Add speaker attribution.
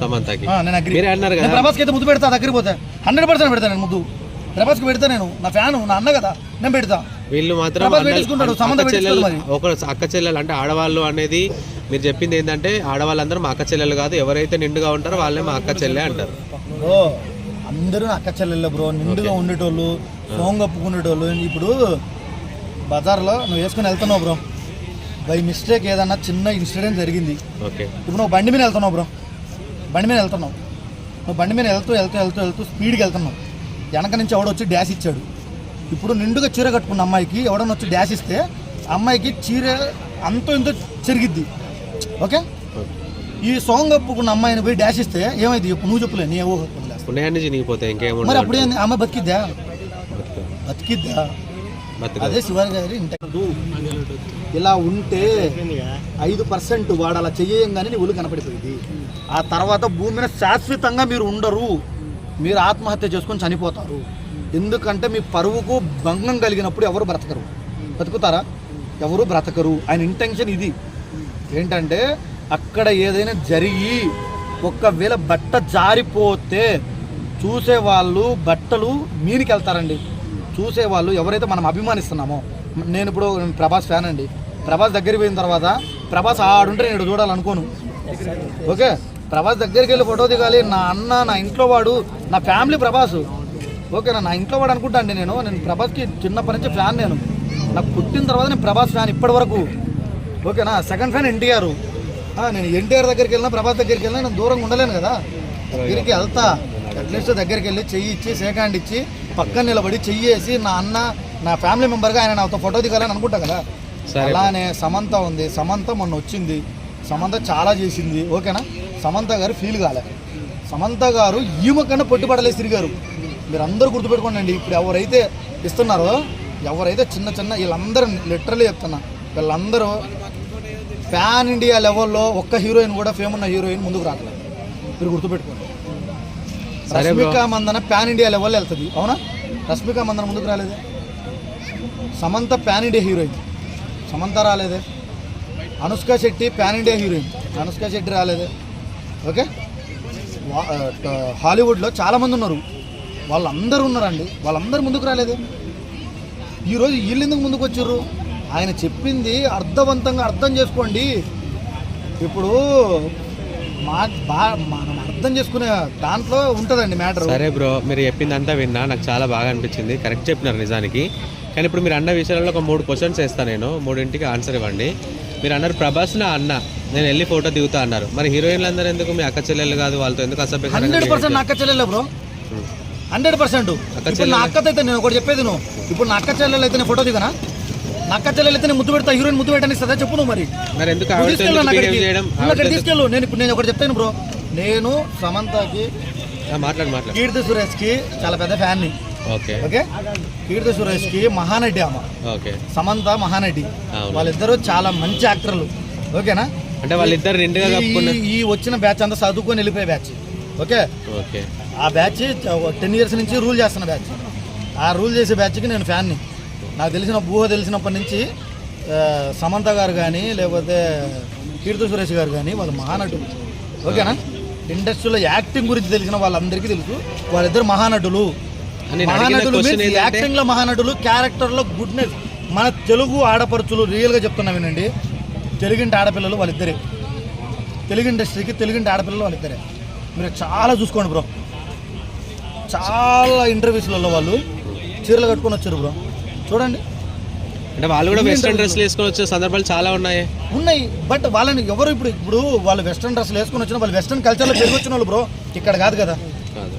Speaker 1: సమంతకి.
Speaker 2: నేను అగ్రి
Speaker 1: మీరే అన్నారు
Speaker 2: నేను
Speaker 1: కదా.
Speaker 2: ప్రభాస్కి అయితే ముద్దు పెడతా దగ్గరికి పోతే. హండ్రెడ్ పర్సెంట్ పెడతా నేను ముద్దు. ప్రభాస్కి పెడతా నేను. నా ఫ్యాన్ నా అన్న కదా నేను పెడతా.
Speaker 1: వీళ్ళు మాత్రం ఒక అక్క చెల్లెలు అంటే ఆడవాళ్ళు అనేది మీరు చెప్పింది ఏంటంటే ఆడవాళ్ళందరూ మా అక్క చెల్లెలు కాదు ఎవరైతే నిండుగా ఉంటారో వాళ్ళే మా అక్క చెల్లె అంటారు.
Speaker 2: అందరూ అక్క చెల్లెళ్ళు బ్రో. నిండుగా ఉండేటోళ్ళు సోంగ్ కప్పుకునేటోళ్ళు ఇప్పుడు బజార్లో నువ్వు వేసుకుని వెళ్తున్నావు బ్రో. బై మిస్టేక్ ఏదన్నా చిన్న ఇన్సిడెంట్ జరిగింది.
Speaker 1: ఓకే.
Speaker 2: ఇప్పుడు నువ్వు బండి మీద వెళ్తున్నావు బ్రో. బండి మీద వెళ్తున్నావు నువ్వు బండి మీద వెళ్తూ వెళ్తూ వెళ్తూ వెళ్తూ స్పీడ్కి వెళ్తున్నావు. వెనక నుంచి ఎవడో వచ్చి డ్యాష్ ఇచ్చాడు. ఇప్పుడు నిండుగా చీర కట్టుకున్న అమ్మాయికి ఎవడన్నా వచ్చి డ్యాష్ ఇస్తే అమ్మాయికి చీర అంతో ఇంతో చెరిగిద్ది. ఓకే? ఈ సాంగ్ కప్పుకున్న అమ్మాయిని పోయి డాష్ ఇస్తే ఏమైంది? చెప్పు నువ్వు చెప్పులే నీ ఊహ. మరి అప్పుడు ఏంది? ఆమె బతికిద్దా? బతికిద్దా?
Speaker 1: బతుకు
Speaker 2: అదే శివారి గారి ఇలా ఉంటే ఐదు పర్సెంట్ వాడు అలా చెయ్యంగానే నీ ఒళ్ళు కనపడిపోయింది. ఆ తర్వాత భూమిని శాశ్వతంగా మీరు ఉండరు. మీరు ఆత్మహత్య చేసుకొని చనిపోతారు. ఎందుకంటే మీ పరువుకు భంగం కలిగినప్పుడు ఎవరు బ్రతకరు. బ్రతుకుతారా ఎవరు బ్రతకరు? ఆయన ఇంటెన్షన్ ఇది. ఏంటంటే అక్కడ ఏదైనా జరిగి ఒక్కవేళ బట్ట జారిపోతే చూసేవాళ్ళు బట్టలు మీనికి వెళ్తారండి. చూసేవాళ్ళు ఎవరైతే మనం అభిమానిస్తున్నామో నేను ఇప్పుడు ప్రభాస్ ఫ్యాన్ అండి. ప్రభాస్ దగ్గరికి పోయిన తర్వాత ప్రభాస్ ఆడుంటే నేను చూడాలనుకోను ఓకే? ప్రభాస్ దగ్గరికి వెళ్ళి ఫోటో దిగాలి. నా అన్న నా ఇంట్లో వాడు నా ఫ్యామిలీ ప్రభాస్. ఓకేనా నా ఇంట్లో వాడు అనుకుంటా అండి నేను. నేను ప్రభాస్కి చిన్నప్పటి నుంచి ఫ్యాన్ నేను. నాకు పుట్టిన తర్వాత నేను ప్రభాస్ ఫ్యాన్ ఇప్పటి వరకు. ఓకేనా? Second fan NTR. నేను ఎన్టీఆర్ దగ్గరికి వెళ్ళినా ప్రభాస్ దగ్గరికి వెళ్ళినా నేను దూరంగా ఉండలేను కదా. దగ్గరికి వెళ్తా అట్లీస్ట్ దగ్గరికి వెళ్ళి చెయ్యి ఇచ్చి హ్యాండ్ ఇచ్చి పక్కన నిలబడి చెయ్యి వేసి నా అన్న నా ఫ్యామిలీ మెంబర్గా ఆయన నాతో ఫోటో దిగాలని అనుకుంటా కదా. అలానే సమంత ఉంది. సమంత మొన్న వచ్చింది. సమంత చాలా చేసింది. ఓకేనా? సమంత గారు ఫీల్ కాలే. సమంత గారు ఈమె కన్నా పొట్టుపడలే తిరిగారు. మీరు అందరూ గుర్తుపెట్టుకోండి ఇప్పుడు ఎవరైతే ఇస్తున్నారో ఎవరైతే చిన్న చిన్న వీళ్ళందరూ లిటరలీ చెప్తున్నా వీళ్ళందరూ ప్యాన్ ఇండియా లెవెల్లో ఒక్క హీరోయిన్ కూడా ఫేమ్ ఉన్న హీరోయిన్ ముందుకు రావట్లేదు మీరు గుర్తుపెట్టుకోండి. Rashmika Mandanna pan India level వెళ్తుంది. అవునా? రష్మిక మందన ముందుకు రాలేదే? Samantha pan India heroine. Samantha రాలేదే? Anushka Shetty pan India heroine. Anushka Shetty రాలేదే? ఓకే? వా- ట- హాలీవుడ్లో చాలామంది ఉన్నారు. వాళ్ళందరూ ఉన్నారండి. వాళ్ళందరూ ముందుకు రాలేదే? ఈరోజు వీళ్ళు ఎందుకు ముందుకు వచ్చారు? ఆయన చెప్పింది అర్థవంతంగా అర్థం చేసుకోండి. ఇప్పుడు మా మనం అర్థం చేసుకునే దాంట్లో ఉంటుందండి మ్యాటర్.
Speaker 1: సరే బ్రో మీరు చెప్పిందంతా విన్నా నాకు చాలా బాగా అనిపించింది. కరెక్ట్ చెప్పినారు నిజానికి. కానీ ఇప్పుడు మీరు అన్న విషయాలలో ఒక మూడు క్వశ్చన్స్ వేస్తాను నేను. మూడింటికి ఆన్సర్ ఇవ్వండి. మీరు అన్నారు ప్రభాస్ నా అన్న. నేను వెళ్ళి ఫోటో దిగుతా అన్నారు. మరి హీరోయిన్లు అందరూ ఎందుకు? మీ అక్క చెల్లెలు కాదు వాళ్ళతో ఎందుకు అసభ్యకరంగా
Speaker 2: హండ్రెడ్
Speaker 1: behave
Speaker 2: పర్సెంట్ అక్క చెల్లెలే బ్రో. Hundred percent. నా అక్కతో అయితే నేను ఒకటి చెప్పేది నువ్వు ఇప్పుడు నా అక్క చెల్లెలు అయితే నేను ఫోటో దిగనా? అక్క చెల్లెలు అయితే నేను ముద్దు పెడతా హీరోయిన్ ముద్దు పెట్టనిస్తుందా చెప్పు నువ్వు మరి.
Speaker 1: మరి
Speaker 2: తీసుకెళ్ళు తీసుకెళ్ళు నేను ఇప్పుడు నేను ఒకటి చెప్తాను బ్రో. నేను సమంతకి
Speaker 1: మాట్లాడు
Speaker 2: కీర్తి సురేష్కి చాలా పెద్ద ఫ్యాన్ని.
Speaker 1: ఓకే.
Speaker 2: ఓకే? కీర్తి సురేష్కి మహానటి అమ్మ
Speaker 1: ఓకే.
Speaker 2: సమంత మహానటి.
Speaker 1: అవును.
Speaker 2: వాళ్ళిద్దరూ చాలా మంచి యాక్టర్లు. ఓకేనా?
Speaker 1: అంటే వాళ్ళిద్దరు నిండుగా
Speaker 2: ఈ వచ్చిన బ్యాచ్ అంతా చదువుకొని వెళ్ళిపోయే బ్యాచ్. ఓకే?
Speaker 1: ఓకే.
Speaker 2: ఆ బ్యాచ్ టెన్ ఇయర్స్ నుంచి రూల్ చేస్తున్న బ్యాచ్. ఆ రూల్ చేసే బ్యాచ్కి నేను ఫ్యాన్ని. నాకు తెలిసిన ఊహ తెలిసినప్పటి నుంచి సమంత గారు కానీ లేకపోతే కీర్తి సురేష్ గారు కానీ వాళ్ళు మహానటులు. ఓకేనా? ఇండస్ట్రీలో యాక్టింగ్ గురించి తెలిసిన వాళ్ళందరికీ తెలుసు. వాళ్ళిద్దరు మహానటులు. మహానటులు
Speaker 1: క్వశ్చన్
Speaker 2: means
Speaker 1: ఏంటంటే
Speaker 2: యాక్టింగ్లో మహానటులు క్యారెక్టర్లో గుడ్నెస్ మన తెలుగు ఆడపడుచులు రియల్గా చెప్తున్నా వినండి. తెలుగింటి ఆడపిల్లలు వాళ్ళిద్దరే. తెలుగు ఇండస్ట్రీకి తెలుగింటి ఆడపిల్లలు వాళ్ళిద్దరే. మీరు చాలా చూసుకోండి బ్రో. చాలా ఇంటర్వ్యూస్లలో వాళ్ళు చీరలు కట్టుకొని వచ్చారు బ్రో. చూడండి.
Speaker 1: అంటే వాళ్ళు కూడా వెస్ట్రన్ డ్రెస్లు వేసుకొని వచ్చే సందర్భాలు చాలా ఉన్నాయి.
Speaker 2: ఉన్నాయి. బట్ వాళ్ళని ఎవరు ఇప్పుడు ఇప్పుడు వాళ్ళు వెస్ట్రన్ డ్రెస్లు వేసుకొని వచ్చిన వాళ్ళు వెస్ట్రన్ కల్చర్లో పెరిగి వచ్చిన వాళ్ళు బ్రో ఇక్కడ కాదు కదా.